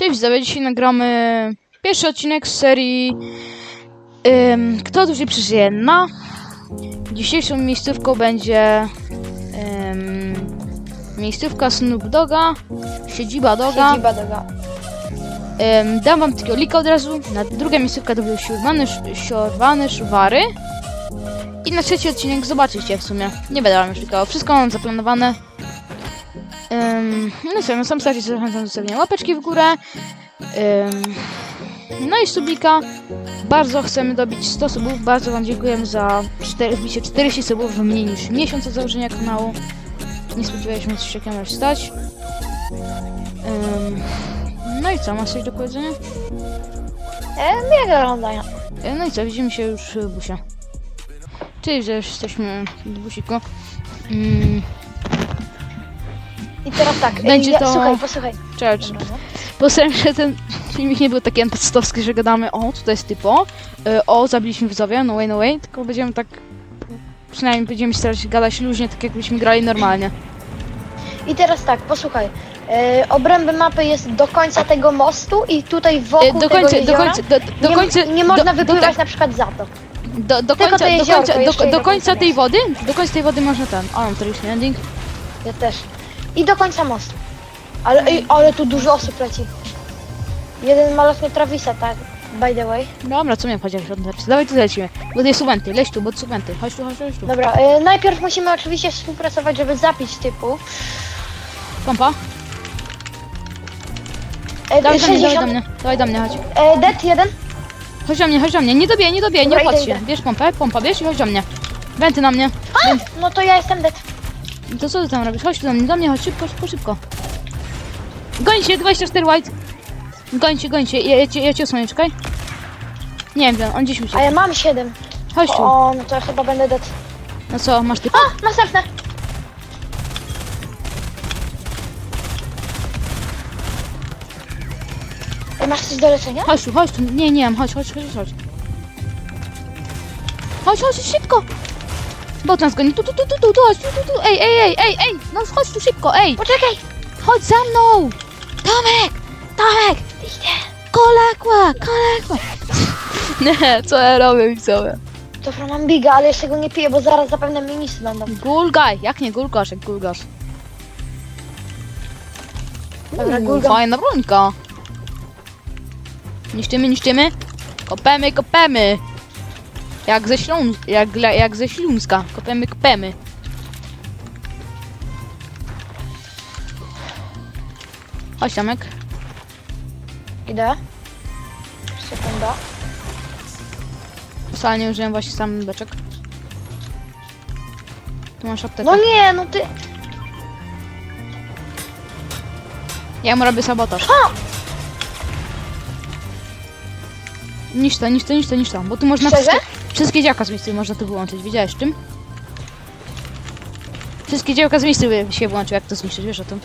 Cześć widzowie, dzisiaj nagramy pierwszy odcinek z serii ym, Kto dłużej przeżyje na Dzisiejszą miejscówką będzie ym, miejscówka Snoop Doga, siedziba Doga. Siedziba doga. Ym, dam wam takiego lika od razu. Na druga miejscówka to był siorwany, siorwany Szuwary. I na trzeci odcinek zobaczycie w sumie. Nie będę wam już likował. Wszystko mam zaplanowane. Ym, no co, na sam starcie zachęcam do zostawienia łapeczki w górę. Ym, no i subika. Bardzo chcemy dobić 100 subów. Bardzo wam dziękuję za 4, wbicie 40 subów w mniej niż miesiąc od założenia kanału. Nie spodziewaliśmy się coś takiego aż stać. Ym, no i co, masz coś do powiedzenia? E, miłego oglądania. E, No i co, widzimy się już w busie. Czyli, że już jesteśmy w busiku. Mm, teraz tak, Będzie ja, to- słuchaj, posłuchaj. Dobra, no. Się, że ten filmik nie był taki antystowski, że gadamy o, tutaj jest typo, e, o, zabiliśmy widzowie, no way, no way, tylko będziemy tak, przynajmniej będziemy starać się gadać luźnie, tak jakbyśmy grali normalnie. I teraz tak, posłuchaj. E, obręby mapy jest do końca tego mostu i tutaj wokół Do tego końca, do jeziora końca, do, do nie, końca, nie można do, do, wypływać na przykład za to. do, do końca, do końca, do, do końca tej wody, do końca tej wody można ten, o, mam tragiczny ending. Ja też. I do końca mostu. Ale, ej, ale tu dużo osób leci. Jeden malotnie Travisa, tak, by the way. Dobra, co mnie chodzi, jak dawaj tu lecimy, bo jest subenty, leć tu, bo subenty, chodź tu, chodź, chodź tu. Dobra, e, najpierw musimy oczywiście współpracować, żeby zapić typu. Pompa, E, dawaj do mnie, dawaj 60, do mnie, dawaj do mnie, chodź. E, dead jeden. Chodź do mnie, chodź do mnie, nie dobijaj, nie dobijaj, nie Dobra, idę, się. idę. Bierz pompę, pompa, bierz i chodź do mnie. Wenty na mnie. No to ja jestem dead. To co ty tam robisz? Chodź tu do mnie, do mnie, chodź szybko, szybko, szybko. Gońcie, 24 white. Gońcie, gońcie, ja, ja, cię, ja cię osłonię, czekaj. Nie wiem, on gdzieś A uciekł. ja mam 7. Chodź tu. O, no to ja chyba będę dead. No co, masz ty? A, następne. Ej, Masz coś do leczenia? Chodź tu, chodź tu. Nie, nie mam, chodź, chodź, chodź, chodź. Chodź, chodź, szybko. Bot nas goni, tu, tu, tu, tu, tu, tu, chodź, tu, tu, tu, ej, ej, ej, ej, ej, no chodź tu szybko, ej. Poczekaj! Chodź za mną! Tomek! Tomek! Idę. Kolekła! Kolekła! Nie, co ja robię, widzowie? Dobra, mam biga, ale jeszcze go nie piję, bo zaraz zapewne minisy będą. Gulgaj! Jak nie gulgasz, jak gulgasz? Dobra, Uuu, gulgam. Fajna brońka. Niszczymy, niszczymy. Kopemy, kopemy. Jak ze Śląs... Jak, jak ze Śląska. Kopemy, kopemy. Chodź, Tomek. Idę. Sekunda. Wcale nie użyłem właśnie sam beczek. Tu masz aptekę. No nie, no ty... Ja mu robię sabotaż. Ha! Niż to, niż to. Bo tu można Szczerze? Wszystkie, działka z miejsca można tu wyłączyć. Widziałeś czym? Wszystkie działka z miejsca się włączył, jak to zniszczyć, wiesz o tym.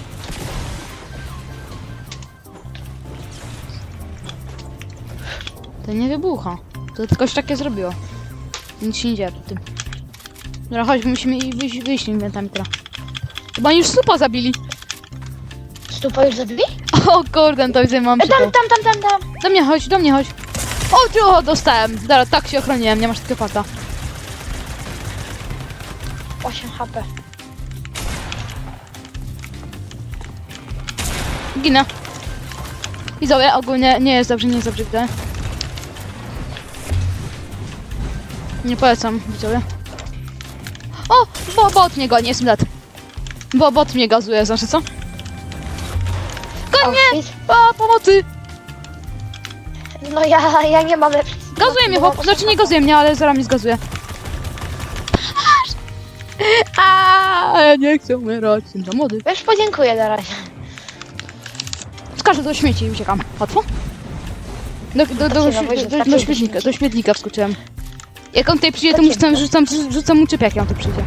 To nie wybucha. To tylko się takie zrobiło. Nic się nie dzieje tym. Dobra, chodź, musimy i- wyjść, wyjść inventami teraz. Chyba oni już supa zabili. Stupa już zabili? O kurde, to widzę, mam E, tam, tam, tam, tam, tam. Do mnie chodź, do mnie chodź. O, ty, o, dostałem. Dobra, tak się ochroniłem, nie masz takiego pata. 8 HP. Ginę. Widzowie, ogólnie nie jest dobrze, nie jest dobrze, widzę. Nie polecam, widzowie. O, bo bot mnie goni, jestem dead. Bo bot mnie gazuje, znaczy co? O, Gonie! shit. O, pomocy! No ja, ja nie mam lepszych. Gazuje mnie, chłop. Znaczy nie gazuje mnie, ale zaraz mnie zgazuje. A, ja nie chcę umierać, jestem za młody. Wiesz, podziękuję na razie. Skaczę do śmieci i uciekam. Łatwo? Do, do, do, do, do, do, wystarczy śmietnika, śmieci. do śmietnika wskoczyłem. Jak on tutaj przyjdzie, to mu rzucam, rzucam, rzucam mu czyp, jak on tu przyjdzie.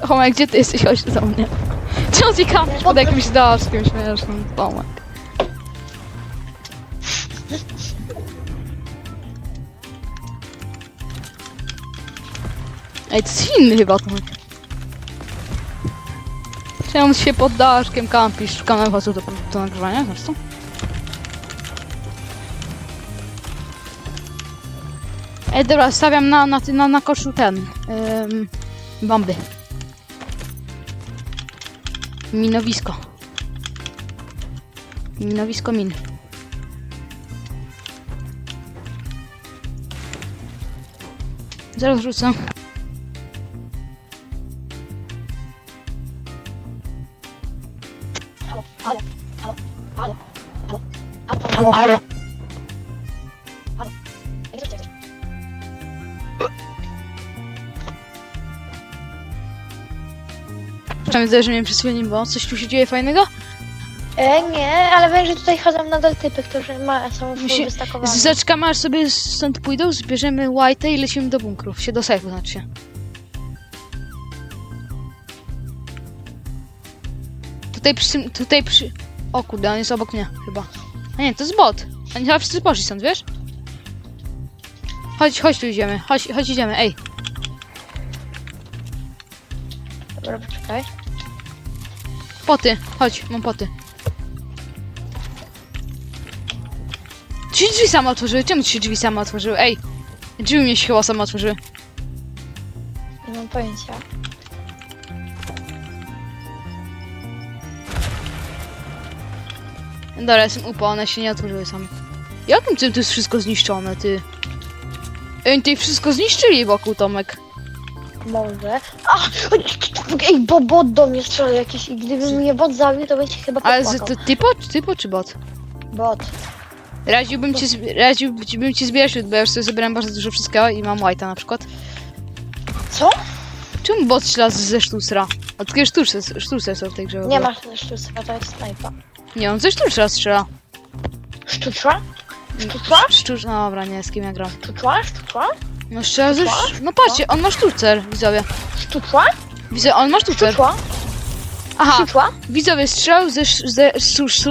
Tomek, gdzie ty jesteś? Chodź do mnie. Ty kampisz pod jakimś daszkiem śmiesznym? Tomek. Ej, to jest inny chyba Tomek. Czemu się pod daszkiem kampisz? Szukamy chodzą do, do nagrywania, co? Ej, dobra, stawiam na, na, na, na koszu ten. Ym, bomby. Minowisko. Minowisko min. Zaraz wrzucę. Halo, halo, halo, halo, halo, halo. Halo. Zdaje, że mnie przysłonił, bo coś tu się dzieje fajnego? E, nie, ale wiem, że tutaj chodzą nadal typy, którzy ma, są Musi- wystakowane. Zaczekamy aż sobie stąd pójdą, zbierzemy white'e i lecimy do bunkrów. Się do sejfu znaczy się. Tutaj przy... tutaj przy... O kurde, on jest obok mnie chyba. A nie, to jest bot. Oni chyba wszyscy poszli stąd, wiesz? Chodź, chodź tu idziemy, chodź, chodź idziemy, ej. Dobra, poczekaj. Poty, chodź, mam poty. Ci drzwi same otworzyły, czemu ci się drzwi same otworzyły? Ej, drzwi mnie się chyba same otworzyły. Nie mam pojęcia. Dobra, jestem upa, one się nie otworzyły same. Jakim tym to jest wszystko zniszczone, ty? Ej, tutaj wszystko zniszczyli wokół, Tomek. Może. A! Ej, bo bot do mnie strzela jakiś i gdyby mnie bot zabił, to będzie chyba Ale popłakał. z, to typo, typo czy bot? Bot. Radziłbym ci, radziłbym ci zbierać, bo ja już sobie zebrałem bardzo dużo wszystkiego i mam white'a na przykład. Co? Czemu bot strzela z- ze sztucera? A takie sztuczce, sztuczce są w tej grze. w Nie ogóle. masz sztuczka, to jest snajpa. Nie, on ze sztuczera strzela. Sztuczka? Sztuczka? Szczucz, no dobra, nie, z kim ja gram. Sztuczka? Sztuczka? No strzela ze... Sztuczka? sz- No patrzcie, on ma sztucer, widzowie. Sztuczka? Widzę, on ma sztucer. Sztuczka? Aha, Sztuczka? widzowie, strzelał ze... sz- ze sztu, sztu,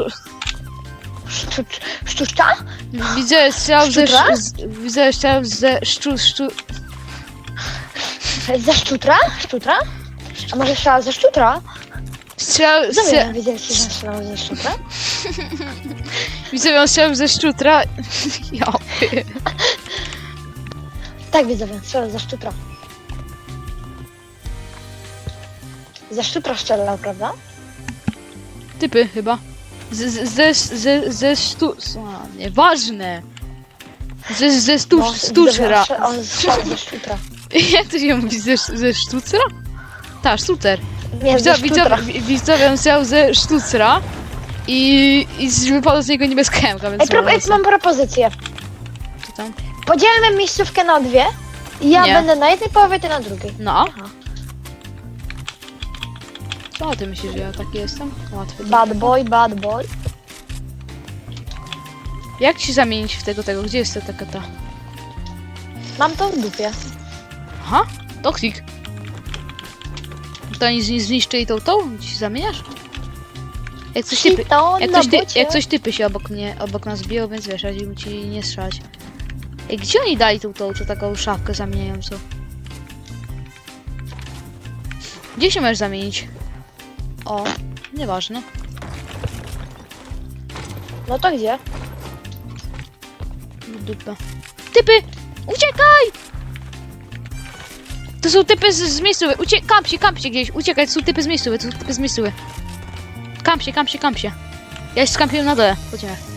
Sztucz- Sztuczka? widzę, strzelał ze... Sz- z- Widzę, strzelał ze... Szczu, szczu, Ze szczutra? Szczutra? A może strzela ze szczutra? strzelał... Co Se, wiedzieliście, że strzelał ze szczutra? widzowie, on strzelał ze szczutra. Ja, pie- Tak, widzowie, strzelał ze szczutra. Ze szczutra strzelał, prawda? typy chyba. Z, z, ze, ze, ze sztu... A, nieważne. Ze, ze stu, No, stuczera. On strzelał ze szczutra. Jak to się mówi? Ze, ze sztucera? Tak, sztucer. Nie, ze Widzowie, szczutra. widzowie, widzowie on wziął ze sztucera i, i z- wypadła z niego niebieska jemka, więc Ej, pro, ej, mam propozycję. Co tam? Podzielmy miejscówkę na dwie. I ja Nie. będę na jednej połowie, ty na drugiej. No. Aha. Co ty myślisz, że ja taki jestem? Łatwy. Bad boy, bad boy. Jak ci zamienić w tego, tego? Gdzie jest ta taka ta? Mam to w dupie. Aha, toxic. To oni zni- zniszczyli tą tą? Ci zamieniasz? Jak coś typy, jak na coś, ty, jak coś typy się obok mnie, obok nas biją, więc wiesz, radziłbym ci nie strzelać. Ej, gdzie oni dali tą, tą, tą taką szafkę zamieniającą? Gdzie się możesz zamienić? O, nieważne. No to gdzie? W Dupę. Typy! Uciekaj! To są typy z, z miejscowy. Ucie kamp się, kamp się gdzieś. Uciekaj, to są typy z miejscowy, to są typy z miejscowy. Kamp się, kamp się, kamp się. Ja się skampiłem na dole. Chodźmy.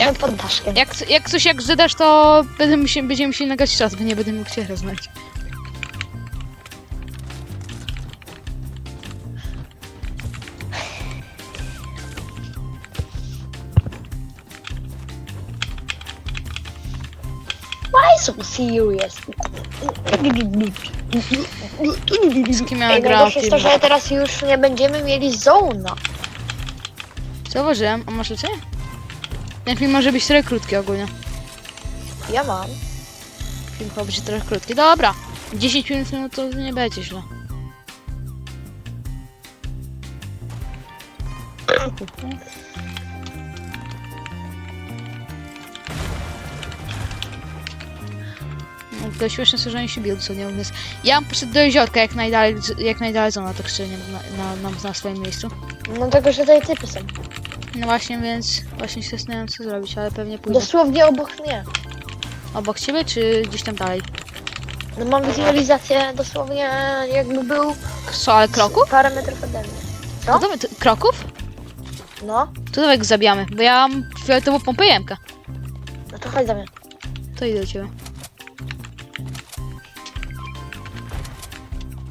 Jak pod daszkiem. Jak, jak coś jak zadasz, to będę musi, będziemy musieli nagrać czas, bo nie będę mógł cię rozmawiać. Why so serious? Z kim ja Ej, grałam? najgorsze jest to, że teraz już nie będziemy mieli zona. Zauważyłem, a masz rację? Ten film może być trochę krótki ogólnie. Ja mam. Film chyba będzie trochę krótki. Dobra. 10 minut no to nie będzie źle. To śmieszne, są, że oni się biją co nie umysł. Ja bym poszedł do jeziorka jak najdalej, jak najdalej zona, tak szczerze, nie na, na, na, na swoim miejscu. No tego, że tutaj typy są. No właśnie, więc właśnie się zastanawiam co zrobić, ale pewnie pójdę. Dosłownie obok mnie. Obok ciebie, czy gdzieś tam dalej? No mam wizualizację dosłownie jakby był Co, ale kroków? parę metrów ode mnie. No Co? to, to, kroków? No, To dawaj go zabijamy, bo ja mam fioletową pompę jemka. no to chodź do mnie. To idę do ciebie.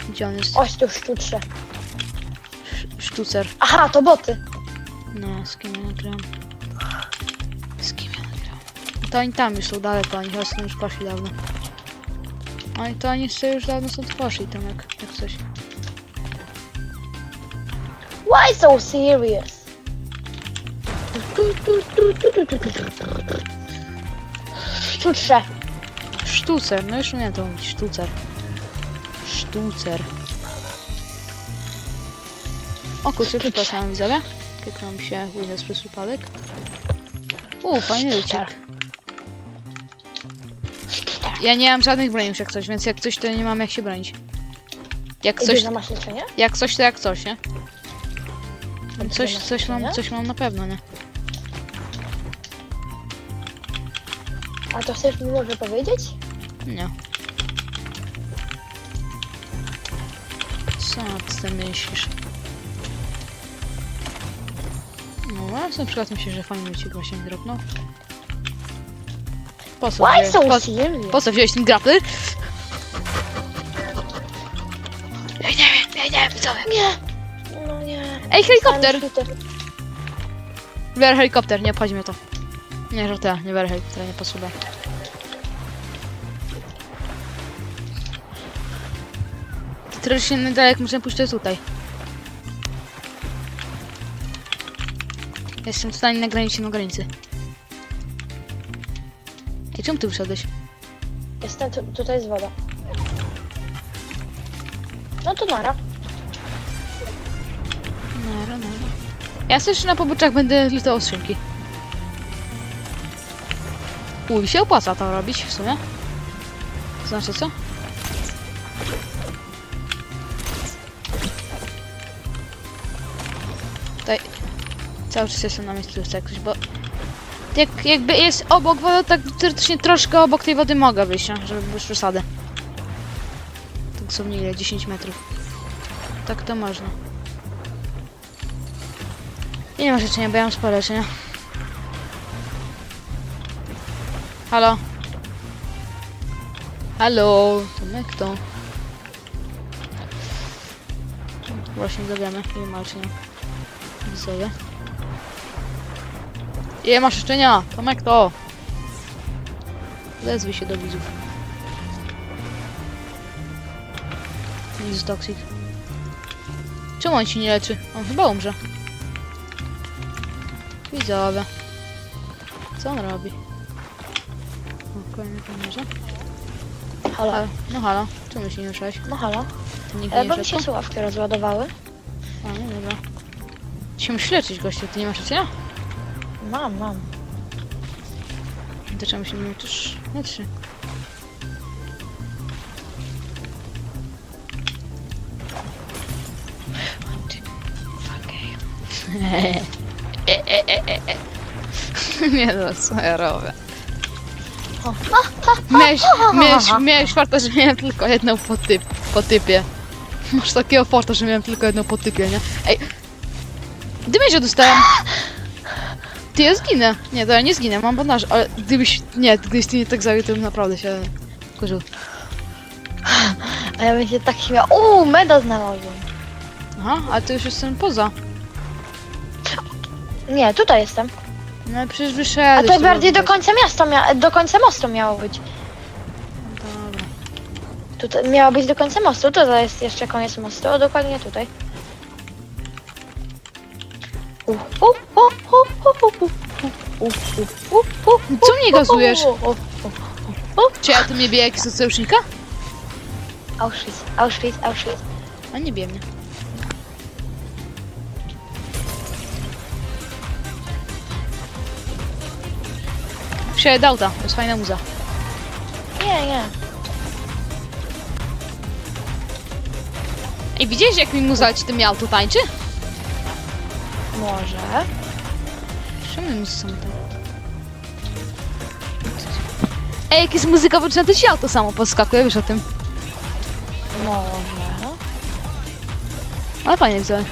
Gdzie on jest? Oś tu sztuczne. Sztucer. Aha, to boty. No, z kim ja nagrałem? Z kim ja nagrałem? To oni tam już są daleko, oni chyba stąd już poszli dawno. Oni to oni sobie już dawno stąd poszli, tam jak, jak coś. Why so serious? Sztuczne. Sztucer, no już umiem to mówić, sztucer. Sztucer. O kurczę, przepraszam widzowie. Kliknął mi się Windows przez przypadek. U, fajny lucik. Ja nie mam żadnych broni już jak coś, więc jak coś to nie mam jak się bronić. Jak Coś na masz leczenie? jak coś to jak coś, nie? Coś, na coś mam, leczenie? coś mam na pewno, nie? A to chcesz mi może powiedzieć? Nie. Co ty myślisz? No, ja na przykład myślę, że fajnie ci właśnie dropnął. Po co, Why wziąłeś, so po, serious? po co wziąłeś ten grappler? Nie wiem, widzowie. Nie. No nie. Ej, helikopter! Sam shooter. Biorę helikopter, nie obchodzi mnie to. Nie, że te, nie biorę helikoptera, nie posuwam. Teraz się nie da, jak możemy pójść to jest tutaj. Jestem totalnie na granicy, na granicy. Ej, czemu ty wyszedłeś? Jestem, tu, tutaj jest woda. No to nara. Nara, nara. Ja też na poboczach będę lutował skrzynki. Uj, się opłaca to robić w sumie. Znaczy co? Cały czas jestem na miejscu jak coś, bo jak, jakby jest obok wody, tak teoretycznie troszkę obok tej wody mogę wyjść, nie? żeby bez przesady. Tak są ile? 10 metrów. Tak to można. I nie ma życzenia, bo ja mam spore leczenia. Halo? Halo? Tomek to? Właśnie dowiemy, ile ma leczenia. Widzowie. Ile masz życzenia? Tomek to? Zezwij się do widzów. Nic toxic. Czemu on się nie leczy? On chyba umrze. Widzowie. Co on robi? O, kolejny kamerze. Halo. No halo, czemu się nie ruszałeś? No halo. To nikt E, nie bo mi się szedł? słuchawki rozładowały. A, no dobra. Ty się musisz leczyć, gościu, ty nie masz rację? Mam, mam. Czemu się nie leczysz? Leczy. Nie no, co ja robię? Miałeś, miałeś, miałeś farta, że miałem tylko jedną po, typ, po typie. Masz takiego farta, że miałem tylko jedną po typie, nie? Ej! Dymiesia dostałem! Ty, ja zginę. Nie, to ja nie zginę, mam bandaż, ale gdybyś, nie, gdybyś ty nie tak zabił, to bym naprawdę się kurzył. A ja bym się tak śmiał. Uuu, medal znalazłem. Aha, ale to już jestem poza. Nie, tutaj jestem. No ale przecież A wyszedłeś. to bardziej do końca. miasta, mia do końca mostu miało być. Dobra. Tutaj miało być do końca mostu, to jest jeszcze koniec mostu, a dokładnie tutaj. Co mnie gazujesz? Czy ja to mnie bije jak socjusznika? Auschwitz, Auschwitz, Auschwitz. A nie bije mnie. Wsiadaj do auta, to jest fajna muza. Nie, nie. I widziałeś jak mi muza ci tym auto tańczy? Może. Czemu mi są tak? Ej, jak jest muzyka włączona, to ci auto samo podskakuje, wiesz o tym. Może. Ale fajnie widzę.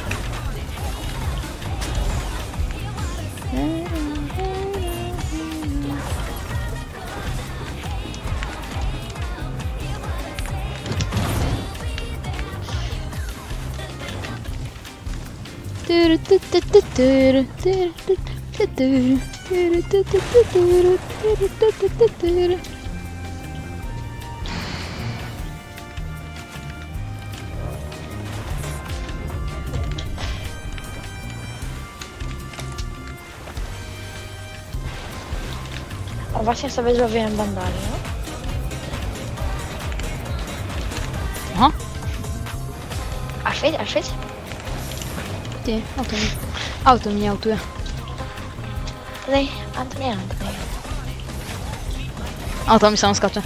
O, właśnie sobie złowiłem bandali, no. Aha. A świeć, a świeć? Ty, auto mi, auto mnie autuje. Tutaj, a to nie, a to mi samo skacze.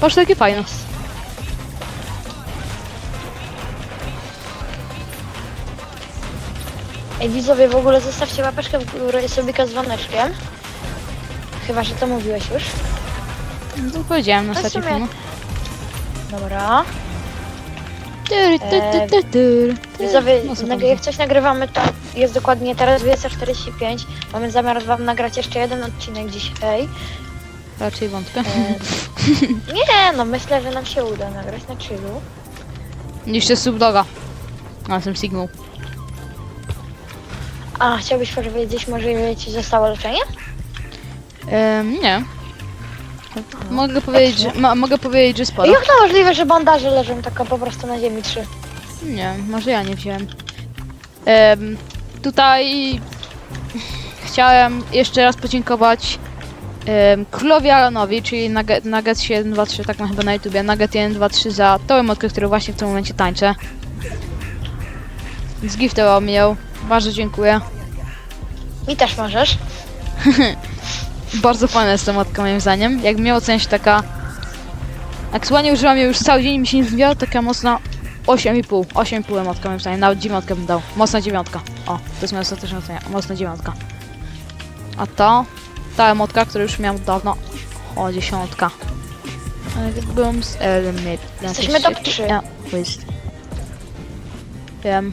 Patrz, takie fajne. Ej, widzowie, w ogóle zostawcie łapeczkę w górę i sobie z dzwoneczkiem. Chyba, że to mówiłeś już. No to powiedziałem na To w ostatnim sumie- filmu. Dobra. Tyry, ty, ty, ty, tyry, tyry. Widzowie, No nag- jak coś nagrywamy, to jest dokładnie teraz 245. Mamy zamiar wam nagrać jeszcze jeden odcinek dzisiaj. Raczej wątpię. E, nie, no myślę, że nam się uda nagrać na chillu. Jeszcze subdoga. Na tym Signal. A, chciałbyś powiedzieć może ile ci zostało leczenie? Nie. Mogę powiedzieć, że, ma, mogę powiedzieć, że sporo. Jak to możliwe, że bandaże leżą tak po prostu na ziemi trzy? Nie, może ja nie wziąłem. Em, tutaj chciałem jeszcze raz podziękować em, królowi Alanowi, czyli Nugget, Nugget 123, tak ma chyba na YouTubie, Nugget 123 za tą emotkę, którą właśnie w tym momencie tańczę. Zgiftował mi ją. Bardzo dziękuję. Mi też możesz. Bardzo fajna jest ta emotka moim zdaniem. Jak miał oceniać taka... Aktualnie używam jej już cały dzień i mi się nie zmieniła, taka mocna 8,5. 8,5 emotka moim zdaniem. Nawet dziewiątkę bym dał. Mocna dziewiątka. O, to jest moja ostateczna ocena. Mocna dziewiątka. A ta... Ta emotka, którą już miałem dawno. O, dziesiątka. Booms Element. Jesteśmy top trzy. Ja, jest. Wiem.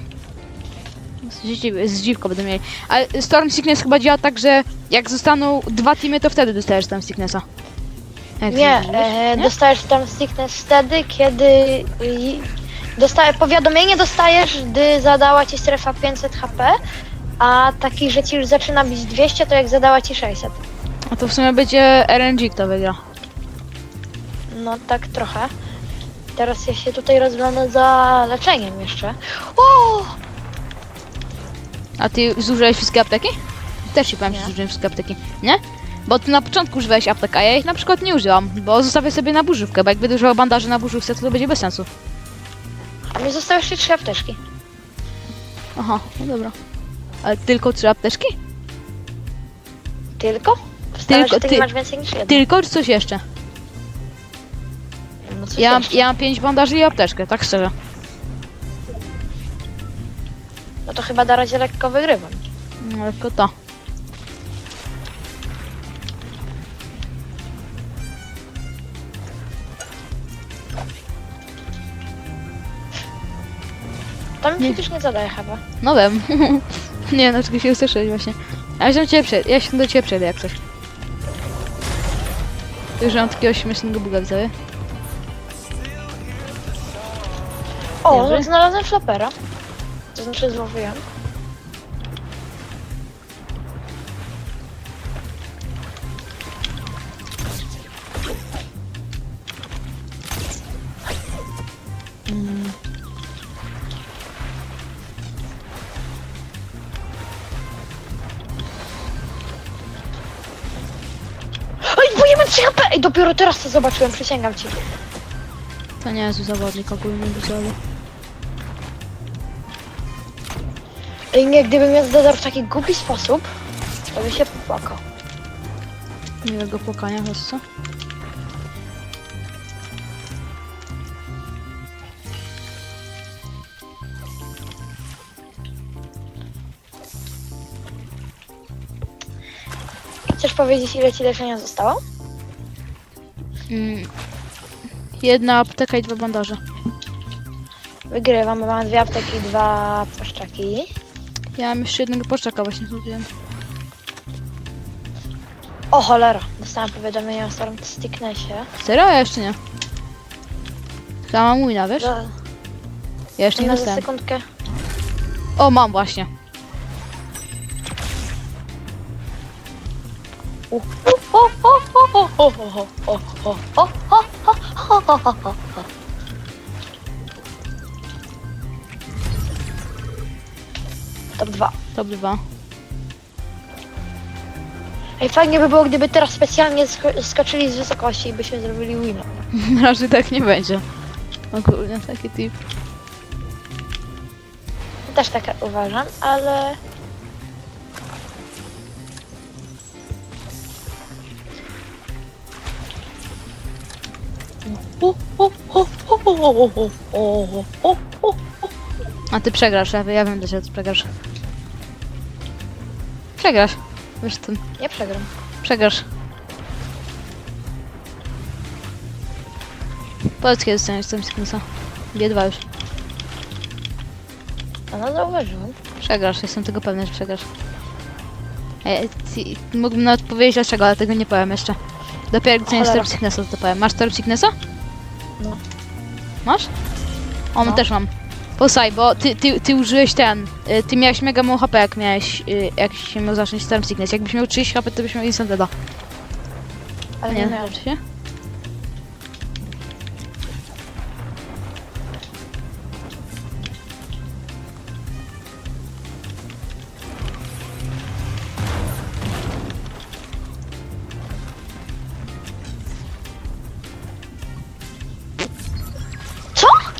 Z, dziw z dziwką będę mieli. Ale Storm Sickness chyba działa tak, że jak zostaną dwa teamy, to wtedy dostajesz tam Sicknessa. Jak Nie, to e, Nie? dostajesz tam sickness wtedy, kiedy dostaje, powiadomienie dostajesz, gdy zadała ci strefa 500 HP, a taki, że ci już zaczyna bić 200, to jak zadała ci 600. A to w sumie będzie RNG kto wygra. No tak trochę. Teraz ja się tutaj rozglądam za leczeniem jeszcze. O! A ty zużyłeś wszystkie apteki? Też ci powiem, Nie. że zużyłem wszystkie apteki. Nie? Bo ty na początku używałeś aptek, a ja ich na przykład nie użyłam, bo zostawię sobie na burzówkę, bo jak będę używał bandaży na burzówce, to to będzie bez sensu. A mi zostały jeszcze trzy apteczki. Aha, no dobra. Ale tylko trzy apteczki? Tylko? Wstałeś, Tylko ty, ty- nie masz więcej niż jedno. Tylko czy coś jeszcze? No coś Ja, mam- jeszcze. ja mam pięć bandaży i apteczkę, tak szczerze. No to chyba na razie lekko wygrywam. No tylko to. To mi Nie. przecież nie zadaje chyba. No wiem. nie, no tylko się usłyszeć właśnie. Ja się do ciebie przejdę, ja się do ciebie przejdę jak coś. Już mam takiego śmiesznego buga widzowie. O, Dobrze. znalazłem flapera. To znaczy złowiłem. 5 HP! Ej, dopiero teraz to zobaczyłem, przysięgam ci. To nie jest zawodnik ogólnie widzowie. Ej, nie, gdybym ja zadał w taki głupi sposób, to by się popłakał. Miłego płakania, Hossa. Chcesz powiedzieć, ile ci leczenia zostało? Mm. Jedna apteka i dwa bandaże. Wygrywam, bo mam dwie apteki i dwa płaszczaki. Ja mam jeszcze jednego poszczaka właśnie zrobiłem. O cholera, dostałem powiadomienie o Storm Sticknessie. Serio? Ja jeszcze nie. Ja mam wina, wiesz? Za, Ja jeszcze nie za dostałem. sekundkę. O, mam właśnie. U, o, o, o, o, o, o, o, o, o, o, o, o, o, o, o, o. Top 2. Top 2. Ej, fajnie by było, gdyby teraz specjalnie sko- skoczyli z wysokości i byśmy zrobili win. Raczej tak nie będzie. Ogólnie taki tip. Też tak uważam, ale... A ty przegrasz, ja, ja wiem, że ty przegrasz. Przegrasz. Wiesz ten. Nie przegram. Przegrasz. Powiedz kiedy dostaniesz ten sknusa. G2 już. A no zauważyłem. Przegrasz, jestem tego pewny, że przegrasz. E, ci- mógłbym nawet powiedzieć dlaczego, ale tego nie powiem jeszcze. Dopiero jak dostaniesz. Storm Sicknessa, to powiem. Masz Storm Sicknessa? No. Masz? O, no też mam. Posaj, bo ty, ty, ty użyłeś ten. y, Ty miałeś mega mało HP, jak miałeś. y, Jak się miał zacząć Storm Sickness. Jakbyś miał 30 HP, to byś miał Instant Deada. Ale Nie, nie miałem. się?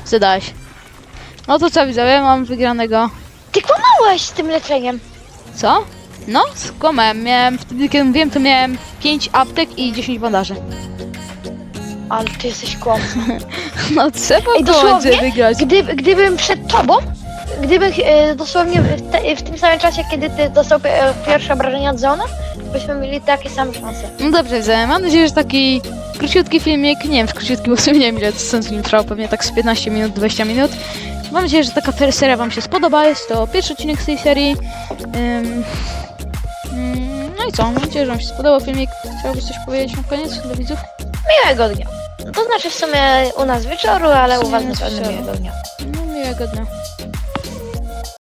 Zadałeś. No to co widzowie, mam wygranego. Ty kłamałeś z tym leczeniem. Co? No, skłamałem. Miałem, wtedy kiedy mówiłem, to miałem 5 aptek i 10 bandaży. Ale ty jesteś kłamcą. No trzeba Ej, to dosłownie? będzie wygrać. Gdyby, gdybym przed tobą, gdybym e, dosłownie w, te, w tym samym czasie, kiedy ty dostał e, pierwsze obrażenia od zona, byśmy mieli takie same szanse. No dobrze, widzę. Mam nadzieję, że taki króciutki filmik, nie wiem, króciutki, bo w sumie nie wiem ile ten film trwał, pewnie tak z 15 minut, 20 minut. Mam nadzieję, że taka seria wam się spodoba. Jest to pierwszy odcinek z tej serii. Ym, no i co? Mam nadzieję, że wam się spodobał filmik. Chciałbyś coś powiedzieć na koniec do widzów? Miłego dnia. To znaczy w sumie u nas wieczoru, ale u was na pewno wieczoru. miłego dnia. No miłego dnia.